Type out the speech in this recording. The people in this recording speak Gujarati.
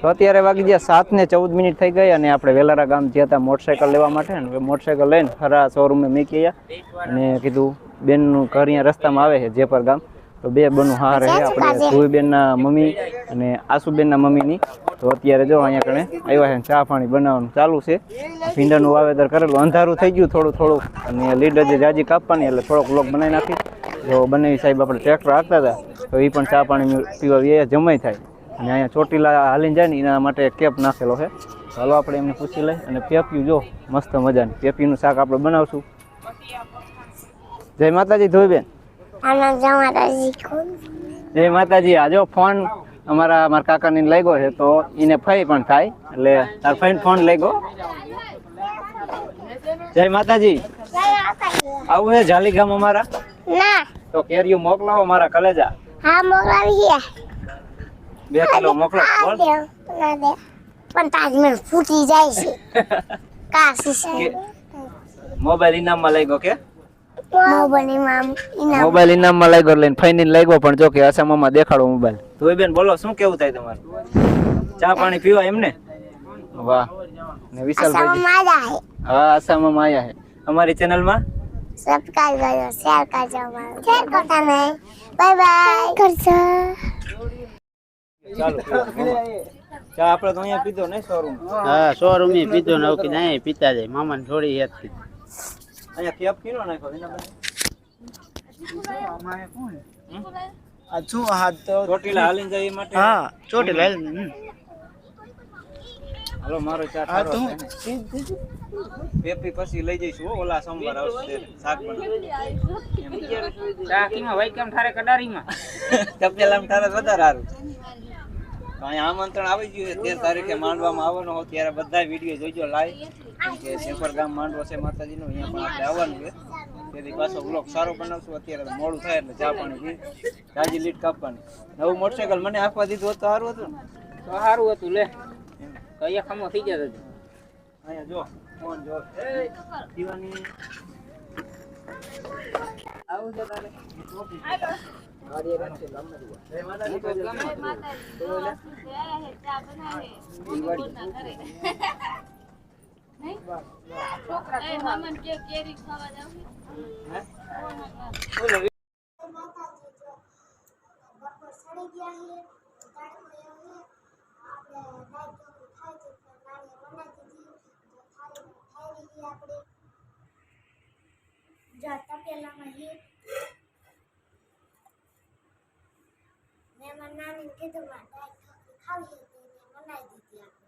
તો અત્યારે વાગી ગયા સાત ને ચૌદ મિનિટ થઈ ગઈ અને આપણે વેલારા ગામ જ્યાં હતા મોટરસાયકલ લેવા માટે અને હવે મોટરસાયકલ લઈને ખરા શોરૂમે મૂકી ગયા અને કીધું બેનનું ઘર અહીંયા રસ્તામાં આવે છે જેપર ગામ. તો બે બનુ હાર રહે આપણે ધુઈબેનના મમ્મી અને આસુબેનના મમ્મીની. તો અત્યારે જો અહીંયા કણે આવ્યા છે ચા પાણી બનાવવાનું ચાલુ છે. ભીંડાનું વાવેતર કરેલું. અંધારું થઈ ગયું થોડું થોડું. અને લીડ જે જાજી કાપવાની એટલે થોડોક લોક બનાવી નાખી. જો બંને સાહેબ આપણે ટ્રેક્ટર હાંકતા હતા તો એ પણ ચા પાણી પીવા જમાઈ થાય. અને અહીંયા ચોટીલા હાલીને જાય ને એના માટે કેપ નાખેલો છે. ચાલો આપણે એમને પૂછી લઈ અને પેપ્યું જો મસ્ત મજાની. પેપીનું શાક આપણે બનાવશું. જય માતાજી ધોઈબેન બેન. જય માતાજી આ જો ફોન અમારા મારા કાકાને લાગ્યો છે તો એને ફઈ પણ થાય એટલે તાર ફઈને ફોન લાગ્યો જય માતાજી. આવું છે જાલીગામ અમારા? તો કેરીઓ મોકલાવો મારા કલેજા. હા મોકલાવી બે કિલો મોકલો પણ તાજમહેલ ફૂટી જાય છે. કાશી છે મોબાઈલ ઇનામમાં લાગ્યો કે? મોબાઈલમાં ઇનામ. મોબાઈલ ઇનામમાં લાગ્યો લઈને ફાઈન લાગ્યો પણ જો કે આસામમાં દેખાડો મોબાઈલ. તો બેન બોલો શું કેવું થાય તમારું? ચા પાણી પીવા એમને વાહ. ને વિશાલભાઈ હા આસામમાં આયા છે અમારી ચેનલમાં? સબસ્ક્રાઇબ કરજો શેર કરજો અમારું. શેર કરતા નહીં. Bye bye. કરજો. ચાલો ચા આપણે તો અહીંયા પીધો ને શોરૂમ. હા શોરૂમ એ પીધો ને ઓકે નહીં પીતા જાય મામાને થોડી હેતથી અહીંયા કેપ કીનો નાખ્યો એના બદલે? આ શું હા તો ચોટીલા હાલીને જાય એ માટે? હા ચોટીલા હાલીને હાલો મારો ચા હા ઠારો તું. પેપી પછી લઈ જઈશું હો, ઓલા સોમવાર આવશે શાક કડારીમાં. તપેલામાં ઠારે વધારે સારું. તો અહીંયા આમંત્રણ આવી ગયું છે. તેર તારીખે માંડવામાં આવવાનો હોય ત્યારે બધા વીડિયો જોઈજો લાઈવ. કે સેફર ગામ માંડવો છે માતાજીનો અહીંયા પણ આપણે આવવાનું છે. તેથી પાછો બ્લોગ સારો બનાવશું. અત્યારે તો મોડું થાય એટલે ચા પાણી પી. તાજી લીટ કાપવાની. નવું મોટરસાયકલ મને આપવા દીધું હતું સારું હતું ને. તો સારું હતું લે. અહીંયા ખમો થઈ જતો અહીંયા જો ફોન જો. દીવાની. આવું છે તારે? જય Jatuh piala mahir. मैं मना नहीं के तो मैं खाली होती है मना दी थी आपने